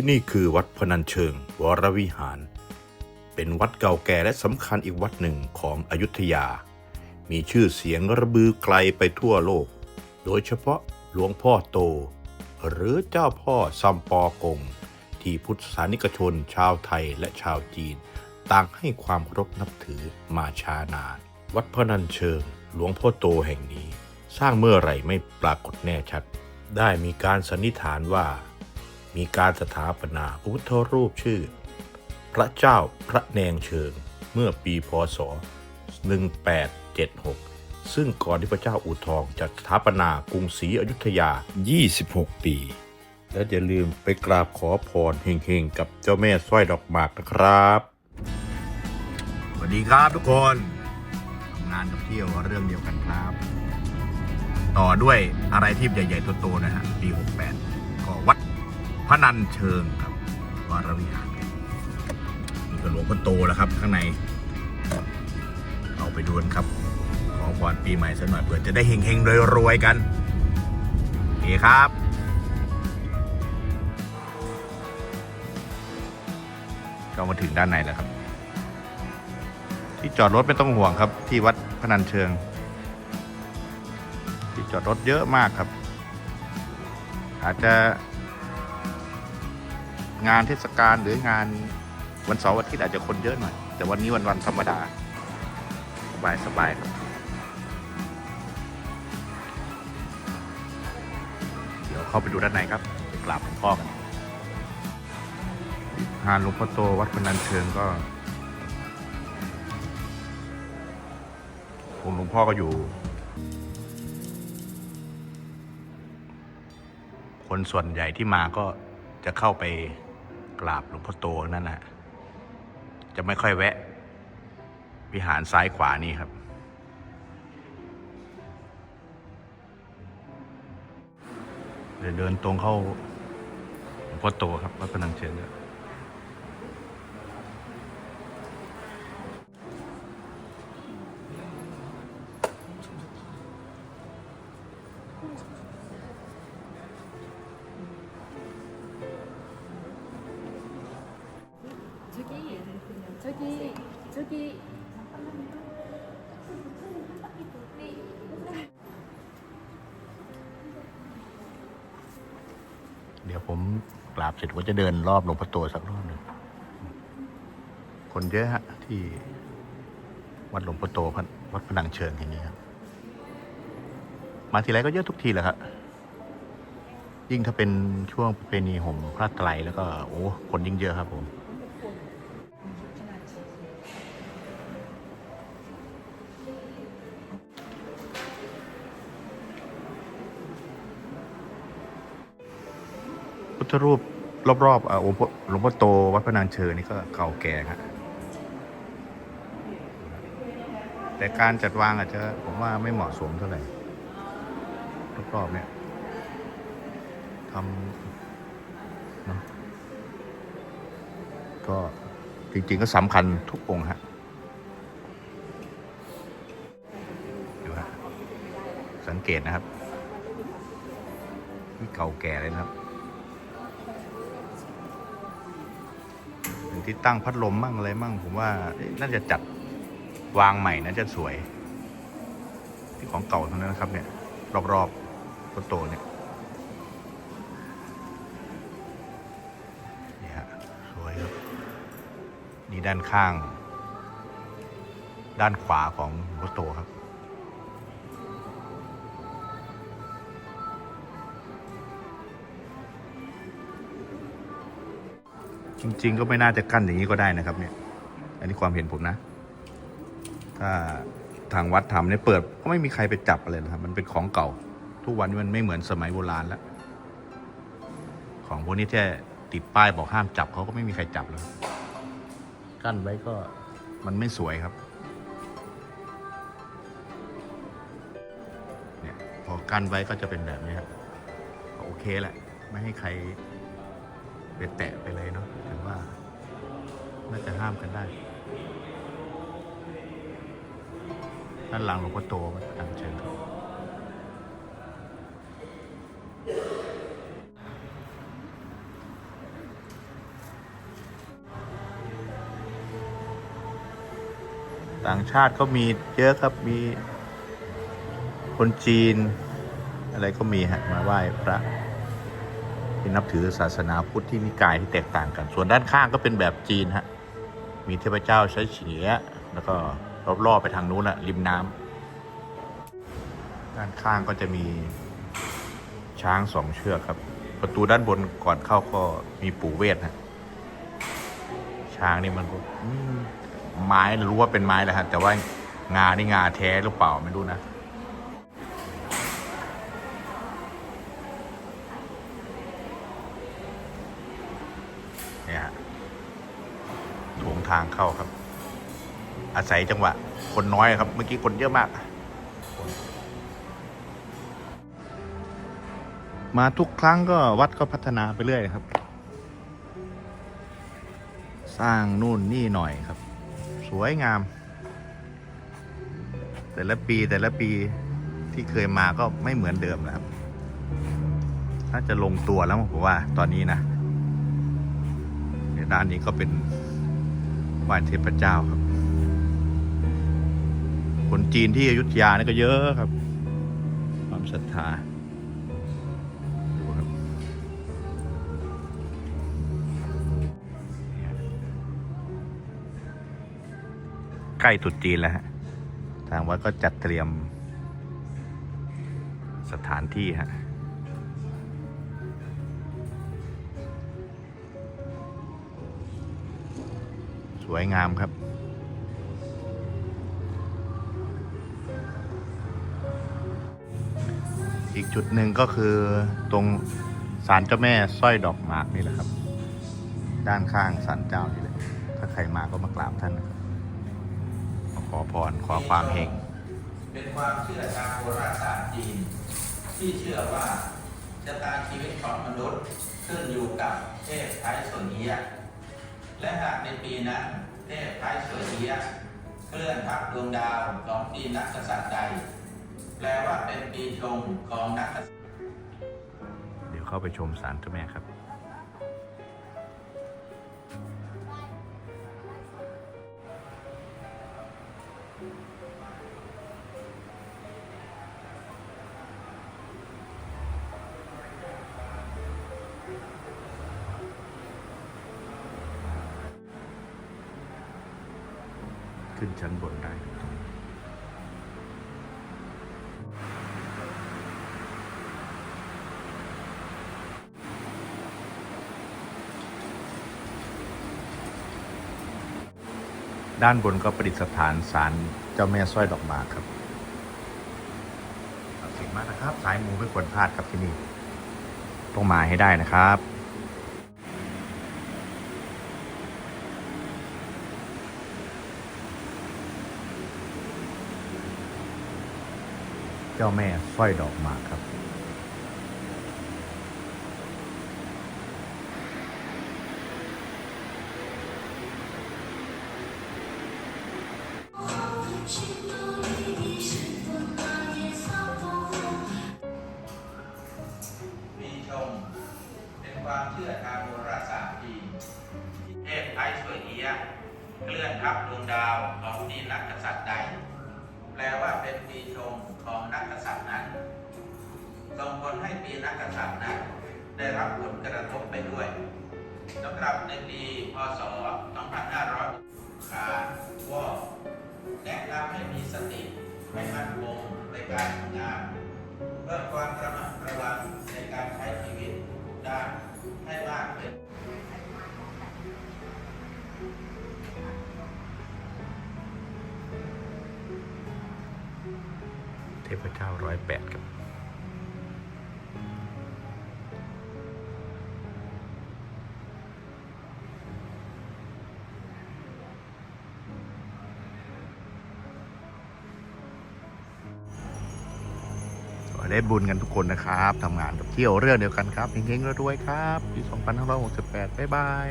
ที่นี่คือวัดพนัญเชิงวรวิหาร เป็นวัดเก่าแก่และสำคัญอีกวัดหนึ่งของอยุธยา มีชื่อเสียงระบือไกลไปทั่วโลก โดยเฉพาะหลวงพ่อโต หรือเจ้าพ่อซัมปอกง ที่พุทธศาสนิกชนชาวไทยและชาวจีน ต่างให้ความเคารพนับถือมาช้านาน วัดพนัญเชิงหลวงพ่อโตแห่งนี้ สร้างเมื่อไหร่ไม่ปรากฏแน่ชัด ได้มีการสันนิษฐานว่า มีการสถาปนาพระพุทธรูปชื่อ พระเจ้าพระแนงเชิงเมื่อปีพศ 1876 ซึ่งก่อนที่พระเจ้าอู่ทองจะสถาปนากรุงศรีอยุธยา 26 ปี และอย่าลืมไปกราบขอพรเฮงๆ กับเจ้าแม่สร้อยดอกหมากนะครับสวัสดีครับทุกคนทำงานกับเที่ยวเรื่องเดียวกันครับ ต่อด้วยอะไรที่ใหญ่ๆโตๆนะฮะปี 68 ก็วัด พระนันเชิงครับวรวิหารนี่ก็หลวงพ่อโตแล้วครับ ข้างใน เอาไปดูนครับ ขอพรปีใหม่สักหน่อยเพื่อจะได้เฮงๆรวยๆกันโอเคครับก็มาถึงด้านในแล้วครับ ที่จอดรถไม่ต้องห่วงครับ ที่วัดพนัญเชิง ที่จอดรถเยอะมากครับ อาจจะ งานเทศกาลหรืองานวันเสาร์อาทิตย์อาจจะคนเยอะหน่อย แต่วันนี้วันวันธรรมดา สบายสบายครับเดี๋ยวเข้าไปดูด้านในครับไปกราบหลวงพ่อกันงานหลวงพ่อโตวัดพนัญเชิงก็องค์หลวงพ่อก็อยู่ คนส่วนใหญ่ที่มาก็จะเข้าไป กราบหลวงพ่อโตนั่นแหละจะไม่ค่อยแวะ วิหารซ้ายขวานี่ครับ เดี๋ยวเดินตรงเข้าหลวงพ่อโตครับวัดพนังเชิงเนี่ย 저기 저기 잠깐만요. เดี๋ยวผมกราบเสร็จผมจะเดินรอบหลวงพ่อโตสักรอบหนึ่งคนเยอะฮะ ที่วัดหลวงพ่อโตพันวัดพนังเชิงอย่างนี้ครับ มาทีไรก็เยอะทุกทีแหละครับ ยิ่งถ้าเป็นช่วงประเพณีห่มพระไตรแล้วก็ โอ้คนยิ่งเยอะครับผม ทธรูปรอบๆอองค์หลวงพ่อโตวัดพระนางเชิญนี่ก็เก่าแก่ครับแต่การจัดวางอาจจะผมว่าไม่เหมาะสมเท่าไหร่รอบๆเนี่ยทำเนาะก็จริงๆก็สำคัญทุกองค์ฮะดูฮะสังเกตนะครับนี่เก่าแก่เลยนะครับ อย่างที่ตั้งพัดลมมั่งอะไรมั่ง ผมว่าน่าจะจัดวางใหม่น่าจะสวย ที่ของเก่าทั้งนั้นนะครับ เนี่ย รอบๆต้นโตเนี่ยนี่ฮะสวยครับนี่ด้านข้าง ด้านขวาของหลวงพ่อโตครับ จริง ๆ ก็ไม่น่าจะกั้นอย่างนี้ก็ได้นะครับ เนี่ย อันนี้ความเห็นผมนะ ถ้าทางวัดทำเนี่ยเปิดก็ไม่มีใครไปจับอะไรนะครับ มันเป็นของเก่า ทุกวันนี้มันไม่เหมือนสมัยโบราณแล้ว ของพวกนี้แค่ติดป้ายบอกห้ามจับเขาก็ไม่มีใครจับแล้ว กั้นไว้ก็มันไม่สวยครับ เนี่ยพอกั้นไว้ก็จะเป็นแบบนี้ครับโอเคแหละ ไม่ให้ใคร ไปแตะไปเลยเนาะแต่ว่า น่าจะห้ามกันได้ ด้านหลังหลวงพ่อโตวัดอังเชิญบต่างชาติก็มีเยอะครับมีคนจีน อะไรก็มีฮะมาไหว้พระ ที่นับถือศาสนาพุทธที่นิกายที่แตกต่างกัน ส่วนด้านข้างก็เป็นแบบจีนฮะมีเทพเจ้าใช้เฉียแล้วก็รอบๆไปทางนู้นอะริมน้ำด้านข้างก็จะมีช้างสองเชือกครับ ประตูด้านบนก่อนเข้าก็มีปู่เวทฮะช้างนี่มันก็ไม้รู้ว่าเป็นไม้แหละฮะแต่ว่างานี่งาแท้หรือเปล่าไม่รู้นะ เนี่ยฮะโถง ทางเข้าครับ อาศัยจังหวะ คนน้อยครับ เมื่อกี้คนเยอะมาก มาทุกครั้งก็วัดก็พัฒนาไปเรื่อยครับ สร้างนู่นนี่หน่อยครับ สวยงาม แต่ละปีแต่ละปีที่เคยมาก็ไม่เหมือนเดิมนะครับ น่าจะลงตัวแล้วผมว่าตอนนี้นะด้านนี้ก็เป็น ไหว้เทพเจ้าครับ คนจีนที่อยุธยานี่ก็เยอะครับ ความศรัทธาดูครับ ใกล้ตรุษจีนแล้วฮะ ทางวัดก็จัดเตรียมสถานที่ฮะ สวยงามครับ อีกจุดหนึ่งก็คือตรงศาลเจ้าแม่สร้อยดอกหมากนี่แหละครับ ด้านข้างศาลเจ้านี่เลยถ้าใครมาก็มากราบท่านนะครับมาขอพรขอความเฮงเป็นความเชื่อทางโหราณศาสตร์จีนที่เชื่อว่าชะตาชีวิตของมนุษย์ขึ้นอยู่กับเทพไทยส่วนเอียะ และหากในปีนั้นเทพไทยสวนเอียะเคลื่อนทับดวงดาวของปีนักกษัตริย์ใด แปลว่าเป็นปีชงของนักกษัตริย์ เดี๋ยวเข้าไปชมศาลเจ้าแม่ครับ ขึ้นชั้นบนได้ด้านบนก็ประดิษฐานสารเจ้าแม่สร้อยดอกหมากครับสิทธิ์มากนะครับ สายมูไม่ควรพลาดครับที่นี่ ต้องมาให้ได้นะครับ เจ้าแม่สร้อยดอกหมากครับปีชงเป็นความเชื่อทางโหราศาสตร์จีนเทพไทยสวนเอียะเคลื่อนทับดวงดาวของปีนักกษัตริย์ใด ว่าเป็นปีชงของนักกษัตริย์นั้นส่งผลให้ปีนักกษัตริย์นั้นได้รับผลกระทบไปด้วยสำหรับในปีพศ 2500ขารวอแนะนำให้มีสติให้มั่นคงในการทำงานเพื่อความ ทพเจ้าร้อยแปดครับขอได้บุญกันทุกคนนะครับทำงานกับเที่ยวเรื่องเดียวกันครับเฮงๆรวยๆครับปี 2568 บ๊ายบาย